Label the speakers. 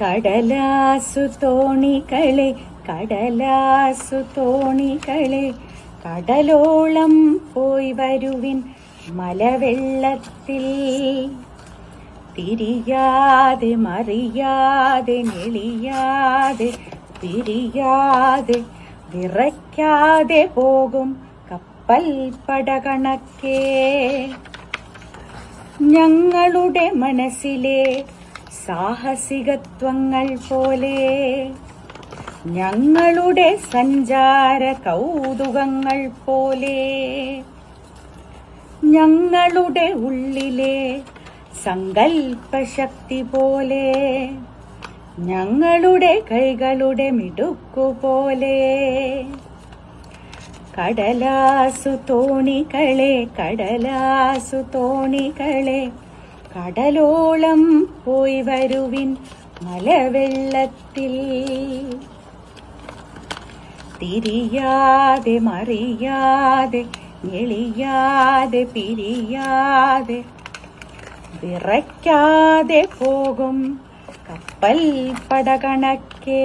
Speaker 1: കടലാസു തോണികളെ കടലാസു തോണികളെ കടലോളം പോയി വരുവിൻ മലവെള്ളത്തിൽ. തിരിയാതെ മറിയാതെ നെളിയാതെ പിരിയാതെ വിറയ്ക്കാതെ പോകും കപ്പൽ പടകണക്കേ. ഞങ്ങളുടെ മനസ്സിലെ സാഹസികത്വങ്ങൾ പോലെ ഞങ്ങളുടെ സഞ്ചാര കൗതുകങ്ങൾ പോലെ ഞങ്ങളുടെ ഉള്ളിലെ സങ്കൽപ്പശക്തി പോലെ ഞങ്ങളുടെ കൈകളുടെ മിടുക്കുപോലെ കടലാസു തോണികളെ കടലാസു തോണികളെ കടലോളം പോയി വരുവിൻ മലവെള്ളത്തിൽ. തിരിയാതെ മറിയാതെ ഞെളിയാതെ പിരിയാതെ വിറയ്ക്കാതെ പോകും കപ്പൽ പടകണക്കേ.